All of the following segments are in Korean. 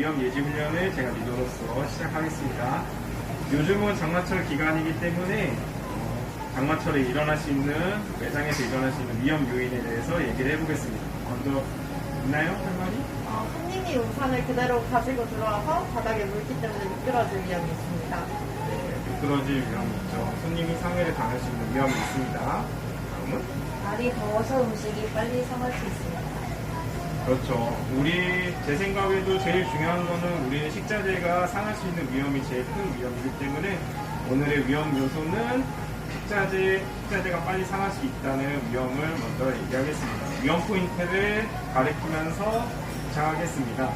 위험 예지 훈련을 제가 리더로서 시작하겠습니다. 요즘은 장마철 기간이기 때문에 어, 장마철에 일어날 수 있는 매장에서 일어날 수 있는 위험 요인에 대해서 얘기를 해보겠습니다. 먼저 있나요, 할 말이? 어, 손님이 우산을 그대로 가지고 들어와서 바닥에 물기 때문에 미끄러질 위험이 있습니다. 네, 미끄러질 위험이 있죠. 손님이 상해를 당할 수 있는 위험이 있습니다. 다음은? 날이 더워서 음식이 빨리 상할 수 있습니다. 그렇죠. 우리 제 생각에도 제일 중요한 거는 우리는 식자재가 상할 수 있는 위험이 제일 큰 위험이기 때문에 오늘의 위험 요소는 식자재, 식자재가 빨리 상할 수 있다는 위험을 먼저 얘기하겠습니다. 위험 포인트를 가리키면서 시작하겠습니다.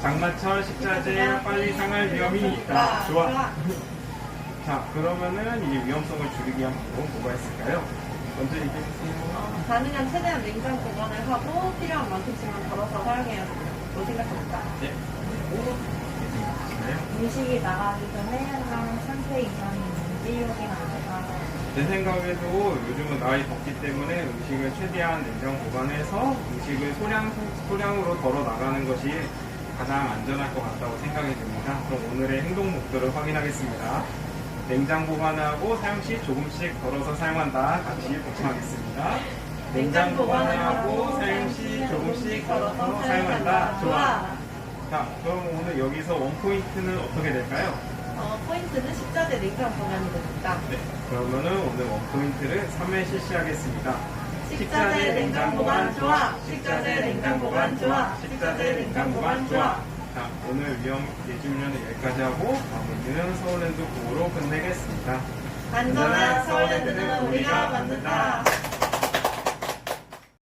장마철 식자재 빨리 상할 위험이 있다. 좋아. 자, 그러면은 이 위험성을 줄이기 위한 방법은 뭐가 있을까요? 먼저 얘기해주세요. 어, 가능한 최대한 냉장 보관을 하고 필요한 만큼씩만 덜어서 사용해야 된다고 생각합니다. 네. 얘기해주시나요? 음식이 나가기 전에 항상 상태 이상이 있는지 확인합니다. 제 생각에도 요즘은 날이 덥기 때문에 음식을 최대한 냉장 보관해서 음식을 소량, 소량으로 덜어 나가는 것이 가장 안전할 것 같다고 생각이 듭니다. 그럼 오늘의 행동 목표를 확인하겠습니다. 냉장 보관하고 사용 시 조금씩 덜어서 사용한다. 같이 복습하겠습니다. 냉장 보관하고 사용 시 조금씩 덜어서 사용한다. 좋아. 자, 그럼 오늘 여기서 원 포인트는 어떻게 될까요? 어, 포인트는 식자재 냉장 보관이 됩니다. 네, 그러면은 오늘 원 포인트를 3회 실시하겠습니다. 식자재 냉장 보관 좋아. 식자재 냉장 보관 좋아. 식자재 냉장 보관 좋아. 자, 오늘 위험 예지훈련은 여기까지 하고 마무리는 서울랜드 구호로 끝내겠습니다. 안전한 서울랜드는 우리가 만든다.